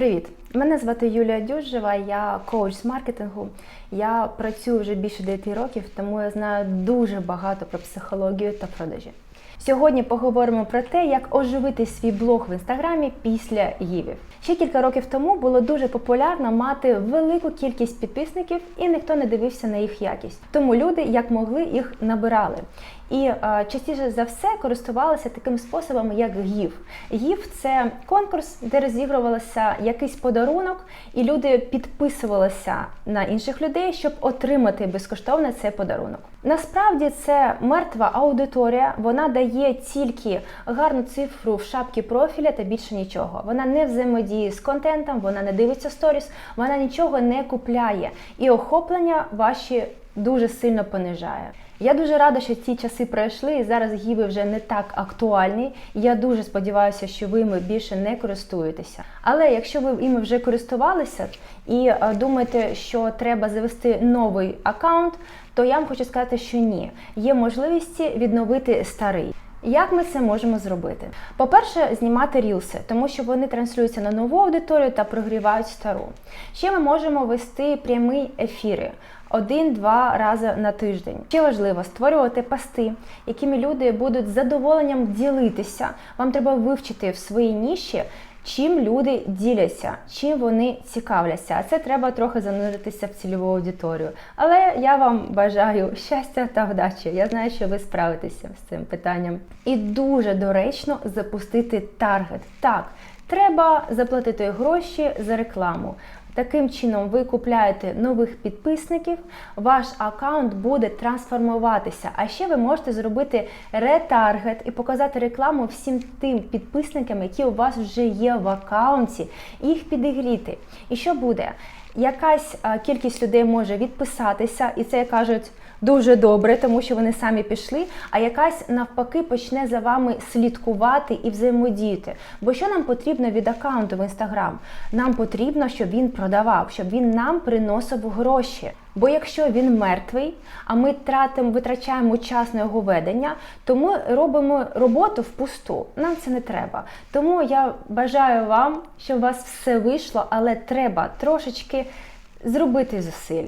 Привіт! Мене звати Юлія Дюжева, я коуч з маркетингу. Я працюю вже більше 9 років, тому я знаю дуже багато про психологію та продажі. Сьогодні поговоримо про те, як оживити свій блог в інстаграмі після гівів. Ще кілька років тому було дуже популярно мати велику кількість підписників, і ніхто не дивився на їх якість. Тому люди як могли їх набирали. І е, частіше за все користувалися таким способом, як гів. Гів це конкурс, де розігрувався якийсь подарунок, і люди підписувалися на інших людей, щоб отримати безкоштовно цей подарунок. Насправді це мертва аудиторія, вона дає тільки гарну цифру в шапці профіля та більше нічого. Вона не взаємодіє з контентом, вона не дивиться сторіс, вона нічого не купляє. І охоплення ваші дуже сильно понижає. Я дуже рада, що ці часи пройшли, і зараз гіви вже не так актуальні. Я дуже сподіваюся, що ви ми більше не користуєтеся. Але якщо ви іми вже користувалися і е, думаєте, що треба завести новий аккаунт, то я вам хочу сказати, що ні. Є можливість відновити старий. Як ми це можемо зробити? По-перше, знімати рілси, тому що вони транслюються на нову аудиторію та прогрівають стару. Ще ми можемо вести прямі ефіри один-два рази на тиждень. Ще важливо створювати пости, якими люди будуть з задоволенням ділитися. Вам треба вивчити в своїй ніші. Чим люди діляться, чим вони цікавляться, це треба трохи зануритися в цільову аудиторію. Але я вам бажаю щастя та вдачі. Я знаю, що ви справитеся з цим питанням. І дуже доречно запустити таргет. Так, треба заплатити гроші за рекламу. Таким чином, ви купляєте нових підписників, ваш аккаунт буде трансформуватися. А ще ви можете зробити ретаргет і показати рекламу всім тим підписникам, які у вас вже є в аккаунті, їх підігріти. І що буде? Якась кількість людей може відписатися, і це кажуть. Дуже добре, тому що вони самі пішли, а якась навпаки почне за вами слідкувати і взаємодіяти. Бо що нам потрібно від аккаунту в інстаграм? Нам потрібно, щоб він продавав, щоб він нам приносив гроші. Бо якщо він мертвий, а ми тратимо, витрачаємо час на його ведення, то ми робимо роботу впусту. Нам це не треба. Тому я бажаю вам, щоб у вас все вийшло, але треба трошечки зробити зусиль.